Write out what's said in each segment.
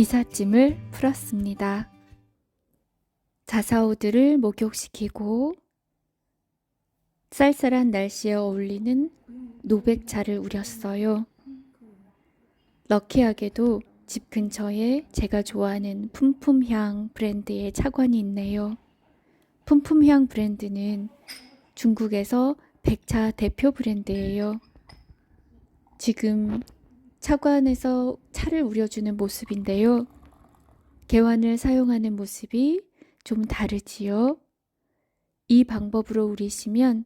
이삿짐을 풀었습니다. 자사오들을 목욕시키고 쌀쌀한 날씨에 어울리는 노백차를 우렸어요. 럭키하게도 집 근처에 제가 좋아하는 품품향 브랜드의 차관이 있네요. 품품향 브랜드는 중국에서 백차 대표 브랜드예요. 지금 차관에서 차를 우려주는 모습인데요. 개환을 사용하는 모습이 좀 다르지요. 이 방법으로 우리시면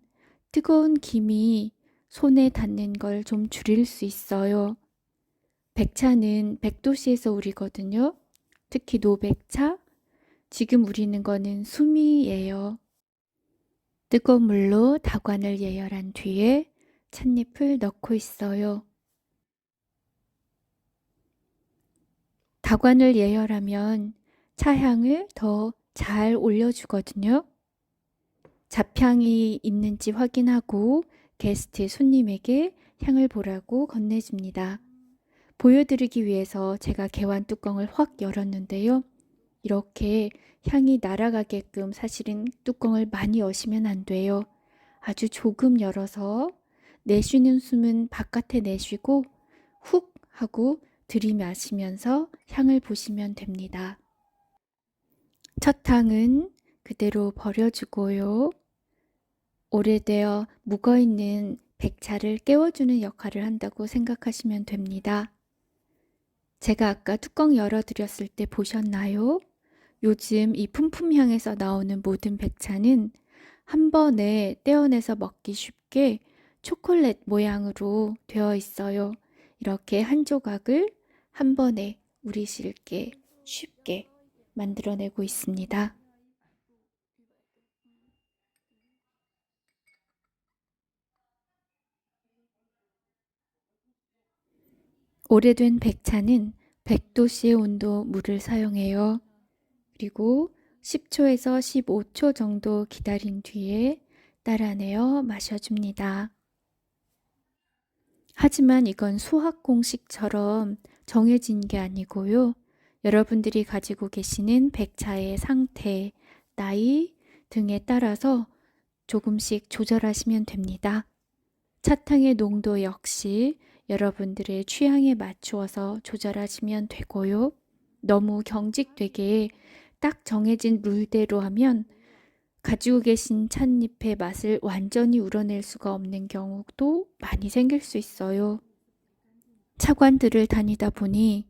뜨거운 김이 손에 닿는 걸 좀 줄일 수 있어요. 백차는 100도씨에서 우리거든요. 특히 노백차. 지금 우리는 거는 수미예요. 뜨거운 물로 다관을 예열한 뒤에 찻잎을 넣고 있어요. 다관을 예열하면 차향을 더 잘 올려주거든요. 잡향이 있는지 확인하고 게스트 손님에게 향을 보라고 건네줍니다. 보여드리기 위해서 제가 개완 뚜껑을 확 열었는데요. 이렇게 향이 날아가게끔 사실은 뚜껑을 많이 여시면 안 돼요. 아주 조금 열어서 내쉬는 숨은 바깥에 내쉬고 훅 하고 들이마시면서 향을 보시면 됩니다. 첫 향은 그대로 버려주고요. 오래되어 묵어있는 백차를 깨워주는 역할을 한다고 생각하시면 됩니다. 제가 아까 뚜껑 열어드렸을 때 보셨나요? 요즘 이 품품향에서 나오는 모든 백차는 한 번에 떼어내서 먹기 쉽게 초콜릿 모양으로 되어 있어요. 이렇게 한 조각을 한 번에 우리 실게 쉽게 만들어내고 있습니다. 오래된 백차는 100도씨의 온도 물을 사용해요. 그리고 10초에서 15초 정도 기다린 뒤에 따라내어 마셔줍니다. 하지만 이건 수학 공식처럼 정해진 게 아니고요. 여러분들이 가지고 계시는 백차의 상태, 나이 등에 따라서 조금씩 조절하시면 됩니다. 차탕의 농도 역시 여러분들의 취향에 맞추어서 조절하시면 되고요. 너무 경직되게 딱 정해진 룰대로 하면 가지고 계신 찻잎의 맛을 완전히 우러낼 수가 없는 경우도 많이 생길 수 있어요. 차관들을 다니다 보니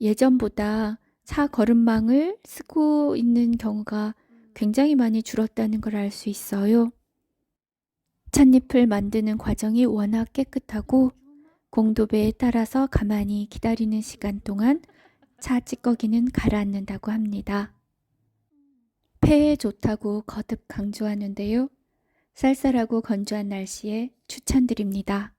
예전보다 차 걸음망을 쓰고 있는 경우가 굉장히 많이 줄었다는 걸 알 수 있어요. 찻잎을 만드는 과정이 워낙 깨끗하고 공도배에 따라서 가만히 기다리는 시간 동안 차 찌꺼기는 가라앉는다고 합니다. 폐에 좋다고 거듭 강조하는데요. 쌀쌀하고 건조한 날씨에 추천드립니다.